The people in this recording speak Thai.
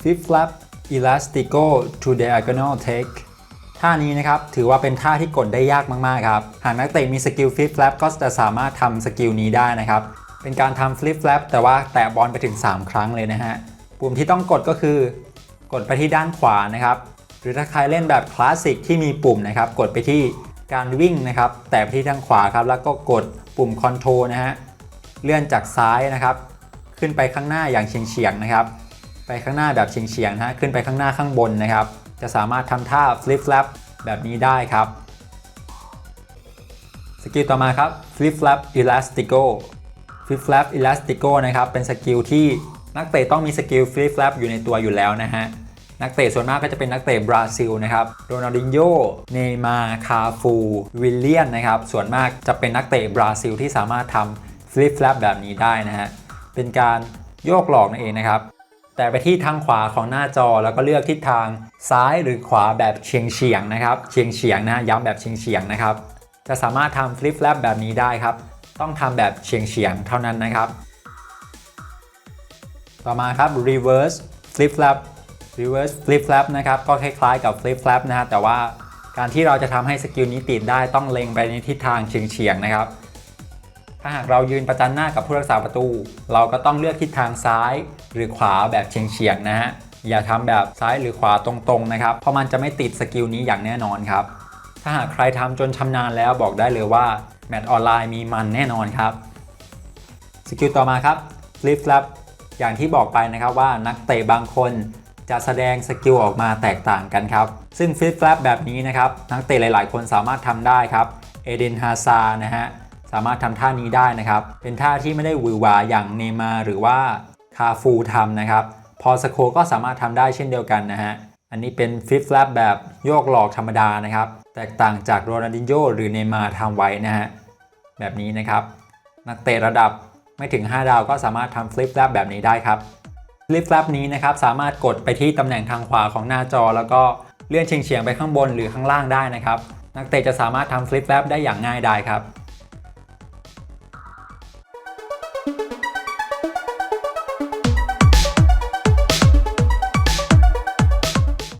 flip flap elastico to diagonal take ท่านี้นะครับถือว่าเป็นท่าที่กดได้ยากมาก ๆ ครับ หากนักเตะมีสกิล flip flap ก็จะสามารถทำสกิลนี้ได้นะครับ เป็นการทำ flip flap แต่ว่าแตะบอลไปถึง 3 ครั้งเลยนะฮะ ปุ่มที่ต้องกดก็คือ กดไปที่ด้านขวานะครับ หรือถ้าใครเล่นแบบคลาสสิกที่มีปุ่มนะครับ กดไปที่การวิ่งนะครับ แตะไปที่ด้านขวาครับ แล้วก็กดปุ่มคอนโทรนะฮะ เลื่อนจากซ้ายนะครับ ขึ้นไปข้างหน้าอย่างเฉียงๆนะครับ ไปข้างหน้าแบบเฉียงๆนะฮะขึ้นไปข้างหน้าข้างบนนะครับ จะสามารถทำท่า flip flap แบบนี้ได้ครับ สกิลต่อมาครับ flip flap elastico flip flap elastico นะครับ เป็นสกิลที่นักเตะต้องมีสกิล flip flap อยู่ในตัวอยู่แล้วนะฮะนักเตะส่วนมากก็จะเป็นนักเตะบราซิลนะครับ โรนัลดินโญ เนย์มาร์คาฟู วิลเลียนนะครับ ส่วนมากจะเป็นนักเตะบราซิลที่สามารถทำ flip flap แบบนี้ได้นะฮะ เป็นการโยกหลอกนั่นเองนะครับ แต่ไปที่ทางขวาของหน้าจอแล้วก็เลือกทิศทางซ้ายหรือขวาแบบเฉียงเฉียงนะครับเฉียงเฉียงนะย้ำแบบเฉียงเฉียงนะครับ จะสามารถทำ flip flap แบบนี้ได้ครับ ต้องทำแบบเฉียงเฉียงเท่านั้นนะครับ ต่อมาครับ reverse flip flap reverse flip flap นะครับก็คล้ายๆกับ flip flap นะฮะแต่ว่าการที่เราจะทำให้สกิลนี้ติดได้ต้องเล็งไปในทิศทางเฉียงๆนะครับ ถ้าหากเรายืนประจันหน้ากับผู้รักษาประตู เราก็ต้องเลือกทิศทางซ้ายหรือขวาแบบเฉียงๆนะฮะอย่าทำแบบซ้ายหรือขวาตรงๆนะครับเพราะมันจะไม่ติดสกิลนี้อย่างแน่นอนครับ ถ้าหากใครทำจนชำนาญแล้วบอกได้เลยว่าแมตช์ออนไลน์มีมันแน่นอนครับสกิลต่อมาครับ flip flap อย่างที่บอกไปนะครับว่านักเตะบางคนจะแสดงสกิลออกมาแตกต่างกันครับ ซึ่ง flip flap แบบนี้นะครับ นักเตะหลาย ๆ คนสามารถทำได้ครับ เอเดนฮาซานะฮะ สามารถทำท่านี้ได้นะครับ เป็นท่าที่ไม่ได้วือหวาอย่างเนมาหรือว่าคาฟูทำนะครับ พอสโคก็สามารถทำได้เช่นเดียวกันนะฮะ อันนี้เป็น flip flap แบบโยกหลอกธรรมดานะครับ แตกต่างจากโรนัลดินโญ่หรือเนมาทำไว้นะฮะ แบบนี้นะครับ นักเตะระดับไม่ถึง 5 ดาวก็สามารถทำ flip flap แบบนี้ได้ครับ flip flap นี้นะครับสามารถกดไปที่ตำแหน่งทางขวาของหน้าจอ แล้วก็เลื่อนเฉียงๆไปข้างบนหรือข้างล่างได้นะครับ นักเตะจะสามารถทำ flip flap ได้อย่างง่ายดายครับ